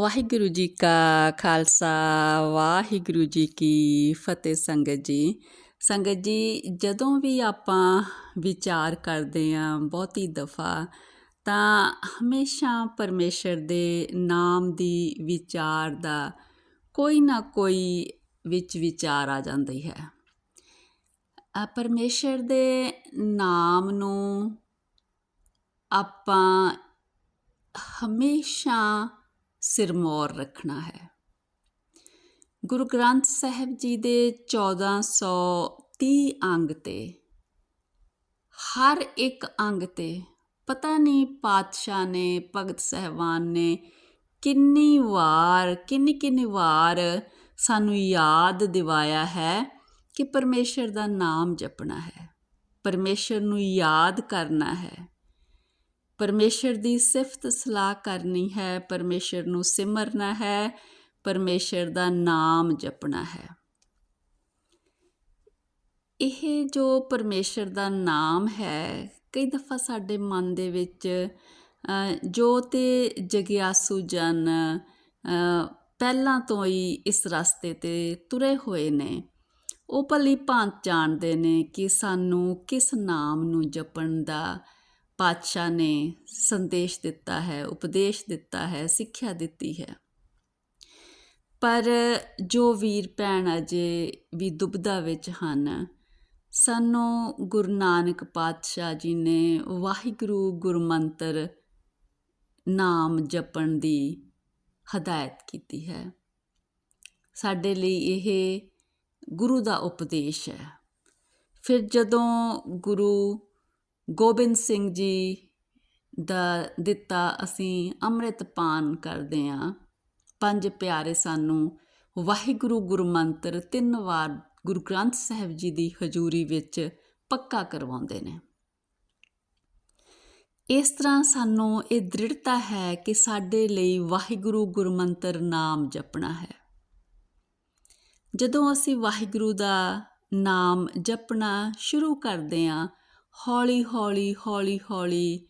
ਵਾਹਿਗੁਰੂ ਜੀ ਕਾ ਖਾਲਸਾ, ਵਾਹਿਗੁਰੂ ਜੀ ਕੀ ਫਤਿਹ ਸੰਗਤ ਜੀ। ਸੰਗਤ ਜੀ, ਜਦੋਂ ਵੀ ਆਪਾਂ ਵਿਚਾਰ ਕਰਦੇ ਆਂ ਬਹੁਤੀ ਦਫਾ, ਤਾਂ ਹਮੇਸ਼ਾ ਪਰਮੇਸ਼ਰ ਦੇ ਨਾਮ ਦੀ ਵਿਚਾਰ ਦਾ ਕੋਈ ਨਾ ਕੋਈ ਵਿੱਚ ਵਿਚਾਰ ਆ ਜਾਂਦੀ ਹੈ। ਆ ਪਰਮੇਸ਼ਰ ਦੇ ਨਾਮ ਨੂੰ ਆਪਾਂ ਹਮੇਸ਼ਾ ਸਿਰਮੌਰ ਰੱਖਣਾ ਹੈ। ਗੁਰੂ ਗ੍ਰੰਥ ਸਾਹਿਬ ਜੀ ਦੇ 1430 ਅੰਗ ਤੇ ਹਰ ਇੱਕ ਅੰਗ ਤੇ ਪਤਾ ਨਹੀਂ ਪਾਤਸ਼ਾਹ ਨੇ, ਭਗਤ ਸਹਿਬਾਨ ਨੇ ਕਿੰਨੀ ਵਾਰ ਕਿੰਨੀ ਕਿੰਨੀ ਵਾਰ ਸਾਨੂੰ ਯਾਦ ਦਿਵਾਇਆ ਹੈ ਕਿ ਪਰਮੇਸ਼ਰ ਦਾ ਨਾਮ ਜਪਣਾ ਹੈ। ਪਰਮੇਸ਼ਰ ਨੂੰ ਯਾਦ ਕਰਨਾ ਹੈ। ਪਰਮੇਸ਼ਰ ਦੀ ਸਿਫਤ ਸਲਾਹ ਕਰਨੀ ਹੈ, ਪਰਮੇਸ਼ਰ ਨੂੰ ਸਿਮਰਨਾ ਹੈ, ਪਰਮੇਸ਼ਰ ਦਾ ਨਾਮ ਜਪਣਾ ਹੈ। ਇਹ ਜੋ ਪਰਮੇਸ਼ਰ ਦਾ ਨਾਮ ਹੈ, ਕਈ ਦਫਾ ਸਾਡੇ ਮਨ ਦੇ ਵਿੱਚ ਜੋ ਤੇ ਜਗਿਆਸੂ ਜਨ ਪਹਿਲਾਂ ਤੋਂ ਹੀ ਇਸ ਰਸਤੇ ਤੇ ਤੁਰੇ ਹੋਏ ਨੇ, ਉਹ ਭਲੀ ਭਾਂਤ ਜਾਣਦੇ ਨੇ ਕਿ ਸਾਨੂੰ ਕਿਸ ਨਾਮ ਨੂੰ ਜਪਣ ਦਾ ਪਾਤਸ਼ਾਹ ਨੇ ਸੰਦੇਸ਼ ਦਿੱਤਾ ਹੈ, ਉਪਦੇਸ਼ ਦਿੱਤਾ ਹੈ, ਸਿੱਖਿਆ ਦਿੱਤੀ ਹੈ। ਪਰ ਜੋ ਵੀਰ ਭੈਣ ਅਜੇ ਵੀ ਦੁਬਦਾ ਵਿੱਚ ਹਨ, ਸਾਨੂੰ ਗੁਰੂ ਨਾਨਕ ਪਾਤਸ਼ਾਹ ਜੀ ਨੇ ਵਾਹਿਗੁਰੂ ਗੁਰਮੰਤਰ ਨਾਮ ਜਪਣ ਦੀ ਹਦਾਇਤ ਕੀਤੀ ਹੈ। ਸਾਡੇ ਲਈ ਇਹ ਗੁਰੂ ਦਾ ਉਪਦੇਸ਼ ਹੈ। ਫਿਰ ਜਦੋਂ ਗੁਰੂ ਗੋਬਿੰਦ ਸਿੰਘ ਜੀ ਦਾ ਦਿੱਤਾ ਅਸੀਂ ਅੰਮ੍ਰਿਤ ਪਾਨ ਕਰਦੇ ਹਾਂ। ਪੰਜ ਪਿਆਰੇ ਸਾਨੂੰ ਵਾਹਿਗੁਰੂ ਗੁਰਮੰਤਰ ਤਿੰਨ ਵਾਰ ਗੁਰੂ ਗ੍ਰੰਥ ਸਾਹਿਬ ਜੀ ਦੀ ਹਜ਼ੂਰੀ ਵਿੱਚ ਪੱਕਾ ਕਰਵਾਉਂਦੇ ਨੇ। ਇਸ ਤਰ੍ਹਾਂ ਸਾਨੂੰ ਇਹ ਦ੍ਰਿੜਤਾ ਹੈ ਕਿ ਸਾਡੇ ਲਈ ਵਾਹਿਗੁਰੂ ਗੁਰਮੰਤਰ ਨਾਮ ਜਪਣਾ ਹੈ। ਜਦੋਂ ਅਸੀਂ ਵਾਹਿਗੁਰੂ ਦਾ ਨਾਮ ਜਪਣਾ ਸ਼ੁਰੂ ਕਰਦੇ ਹਾਂ ਹੌਲੀ ਹੌਲੀ ਹੌਲੀ ਹੌਲੀ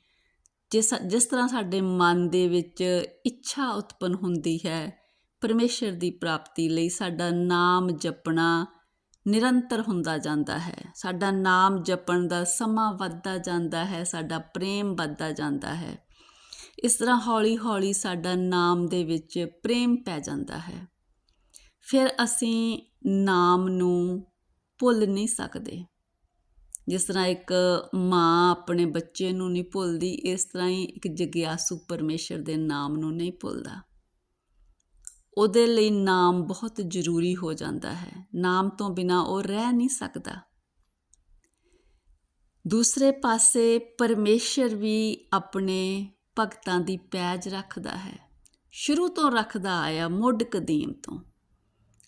ਜਿਸ ਜਿਸ ਤਰ੍ਹਾਂ ਸਾਡੇ ਮਨ ਦੇ ਵਿੱਚ ਇੱਛਾ ਉਤਪਨ ਹੁੰਦੀ ਹੈ, ਪਰਮੇਸ਼ਰ ਦੀ ਪ੍ਰਾਪਤੀ ਲਈ ਸਾਡਾ ਨਾਮ ਜਪਣਾ ਨਿਰੰਤਰ ਹੁੰਦਾ ਜਾਂਦਾ ਹੈ। ਸਾਡਾ ਨਾਮ ਜਪਣ ਦਾ ਸਮਾਂ ਵੱਧਦਾ ਜਾਂਦਾ ਹੈ, ਸਾਡਾ ਪ੍ਰੇਮ ਵੱਧਦਾ ਜਾਂਦਾ ਹੈ। ਇਸ ਤਰ੍ਹਾਂ ਹੌਲੀ ਹੌਲੀ ਸਾਡਾ ਨਾਮ ਦੇ ਵਿੱਚ ਪ੍ਰੇਮ ਪੈ ਜਾਂਦਾ ਹੈ। ਫਿਰ ਅਸੀਂ ਨਾਮ ਨੂੰ ਭੁੱਲ ਨਹੀਂ ਸਕਦੇ। ਜਿਸ ਤਰ੍ਹਾਂ ਇੱਕ ਮਾਂ ਆਪਣੇ ਬੱਚੇ ਨੂੰ ਨਹੀਂ ਭੁੱਲਦੀ, ਇਸ ਤਰ੍ਹਾਂ ਹੀ ਇੱਕ ਜਗਿਆਸੂ ਪਰਮੇਸ਼ਰ ਦੇ ਨਾਮ ਨੂੰ ਨਹੀਂ ਭੁੱਲਦਾ। ਉਹਦੇ ਲਈ ਨਾਮ ਬਹੁਤ ਜ਼ਰੂਰੀ ਹੋ ਜਾਂਦਾ ਹੈ। ਨਾਮ ਤੋਂ ਬਿਨਾ ਉਹ ਰਹਿ ਨਹੀਂ ਸਕਦਾ। ਦੂਸਰੇ ਪਾਸੇ ਪਰਮੇਸ਼ਰ ਵੀ ਆਪਣੇ ਭਗਤਾਂ ਦੀ ਪੈਜ ਰੱਖਦਾ ਹੈ। ਸ਼ੁਰੂ ਤੋਂ ਰੱਖਦਾ ਆਇਆ ਮੁੱਢ ਕਦੀਮ ਤੋਂ।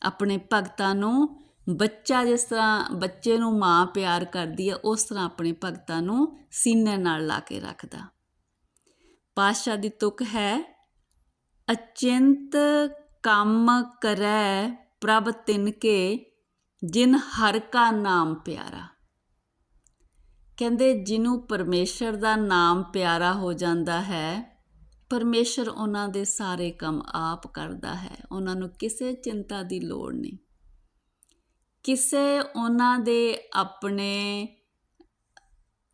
ਆਪਣੇ ਭਗਤਾਂ ਨੂੰ ਬੱਚਾ ਜਿਸ ਤਰ੍ਹਾਂ ਬੱਚੇ ਨੂੰ ਮਾਂ ਪਿਆਰ ਕਰਦੀ ਹੈ ਉਸ ਤਰ੍ਹਾਂ ਆਪਣੇ ਭਗਤਾਂ ਨੂੰ ਸੀਨੇ ਨਾਲ ਲਾ ਕੇ ਰੱਖਦਾ। ਪਾਤਸ਼ਾਹ ਦੀ ਤੁਕ ਹੈ, ਅਚਿੰਤ ਕੰਮ ਕਰੈ ਪ੍ਰਭ ਤਿਨ ਕੇ, ਜਿਨ ਹਰ ਕਾ ਨਾਮ ਪਿਆਰਾ। ਕਹਿੰਦੇ, ਜਿਹਨੂੰ ਪਰਮੇਸ਼ਰ ਦਾ ਨਾਮ ਪਿਆਰਾ ਹੋ ਜਾਂਦਾ ਹੈ, ਪਰਮੇਸ਼ਰ ਉਹਨਾਂ ਦੇ ਸਾਰੇ ਕੰਮ ਆਪ ਕਰਦਾ ਹੈ। ਉਹਨਾਂ ਨੂੰ ਕਿਸੇ ਚਿੰਤਾ ਦੀ ਲੋੜ ਨਹੀਂ। ਕਿਸੇ ਉਹਨਾਂ ਦੇ ਆਪਣੇ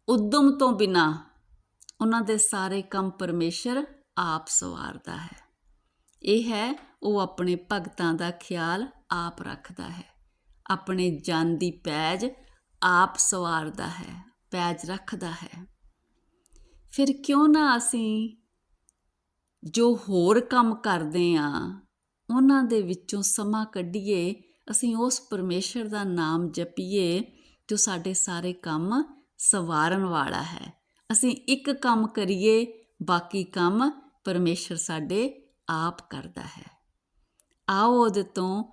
ਉਦਮ ਤੋਂ ਬਿਨਾ ਉਹਨਾਂ ਦੇ ਸਾਰੇ ਕੰਮ ਪਰਮੇਸ਼ਰ ਆਪ ਸਵਾਰਦਾ ਹੈ। ਇਹ ਹੈ, ਉਹ ਆਪਣੇ ਭਗਤਾਂ ਦਾ ਖਿਆਲ ਆਪ ਰੱਖਦਾ ਹੈ। ਆਪਣੇ ਜਨ ਦੀ ਪੈਜ ਆਪ ਸਵਾਰਦਾ ਹੈ, ਪੈਜ ਰੱਖਦਾ ਹੈ। ਫਿਰ ਕਿਉਂ ਨਾ ਅਸੀਂ ਜੋ ਹੋਰ ਕੰਮ ਕਰਦੇ ਆ, ਉਹਨਾਂ ਦੇ ਵਿੱਚੋਂ ਸਮਾਂ ਕੱਢੀਏ ਅਸੀਂ ਉਸ ਪਰਮੇਸ਼ਰ ਦਾ ਨਾਮ ਜਪੀਏ ਜੋ ਸਾਡੇ ਸਾਰੇ ਕੰਮ ਸਵਾਰਨ ਵਾਲਾ ਹੈ। ਅਸੀਂ ਇੱਕ ਕੰਮ ਕਰੀਏ, ਬਾਕੀ ਕੰਮ ਪਰਮੇਸ਼ਰ ਸਾਡੇ ਆਪ ਕਰਦਾ ਹੈ। ਆਓ ਉਹਦੇ ਤੋਂ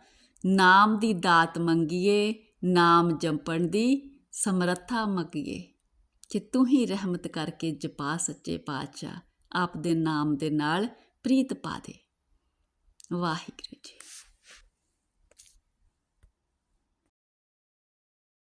ਨਾਮ ਦੀ ਦਾਤ ਮੰਗੀਏ, ਨਾਮ ਜਪਣ ਦੀ ਸਮਰੱਥਾ ਮੰਗੀਏ ਕਿ ਤੂੰ ਹੀ ਰਹਿਮਤ ਕਰਕੇ ਜਪਾ ਸੱਚੇ ਪਾਤਸ਼ਾਹ, ਆਪ ਦੇ ਨਾਮ ਦੇ ਨਾਲ ਪ੍ਰੀਤ ਪਾ ਦੇ। ਵਾਹਿਗੁਰੂ ਜੀ।